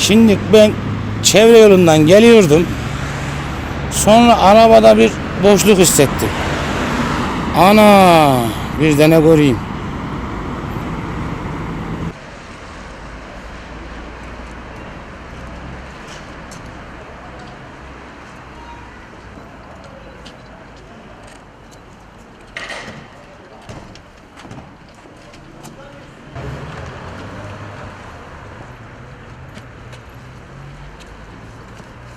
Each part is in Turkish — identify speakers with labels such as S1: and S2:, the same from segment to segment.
S1: Şimdi ben çevre yolundan geliyordum. Sonra arabada bir boşluk hissettim. Ana bir de ne.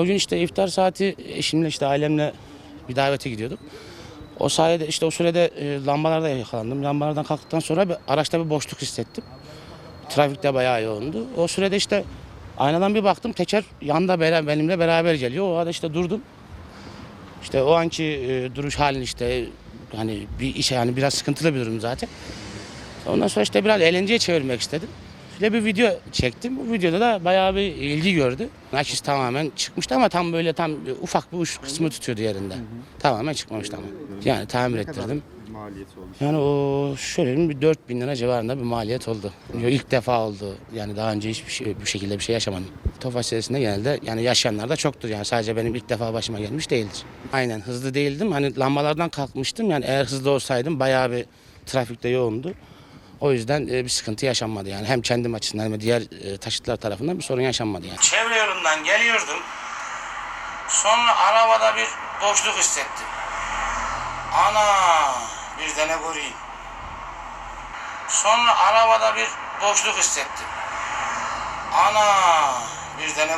S1: O gün işte iftar saati eşimle işte ailemle bir davete gidiyorduk. O sayede işte o sürede e, lambalarda yakalandım. Lambalardan kalktıktan sonra bir, araçta bir boşluk hissettim. Trafikte bayağı yoğundu. O sürede işte aynadan bir baktım teker yanda benimle beraber geliyor. O arada işte durdum. İşte o anki e, duruş halin işte hani bir iş yani biraz sıkıntılı bir durum zaten. Ondan sonra işte biraz eğlenceye çevirmek istedim. Şöyle bir video çektim. Bu videoda da bayağı bir ilgi gördü. Nakis tamamen çıkmıştı ama tam böyle tam ufak bir uç kısmı tutuyordu yerinde. Tamamen çıkmamıştı ama. Yani tamir
S2: Ne
S1: ettirdim.
S2: maliyeti olmuş?
S1: Yani o şöyle bir 4 bin lira civarında bir maliyet oldu. İlk defa oldu. Yani daha önce hiçbir şey, bu şekilde bir şey yaşamadım. Tofaş serisinde genelde yani yaşayanlar da çoktur. Yani sadece benim ilk defa başıma gelmiş değildir. Aynen hızlı değildim. Hani lambalardan kalkmıştım. Yani eğer hızlı olsaydım bayağı bir trafikte yoğundu. O yüzden e, bir sıkıntı yaşanmadı yani. Hem kendim açısından hem de diğer e, taşıtlar tarafından bir sorun yaşanmadı yani. Çevre yolundan geliyordum. Sonra arabada bir boşluk hissettim. Ana bir de ne. Sonra arabada bir boşluk hissettim. Ana bir de ne.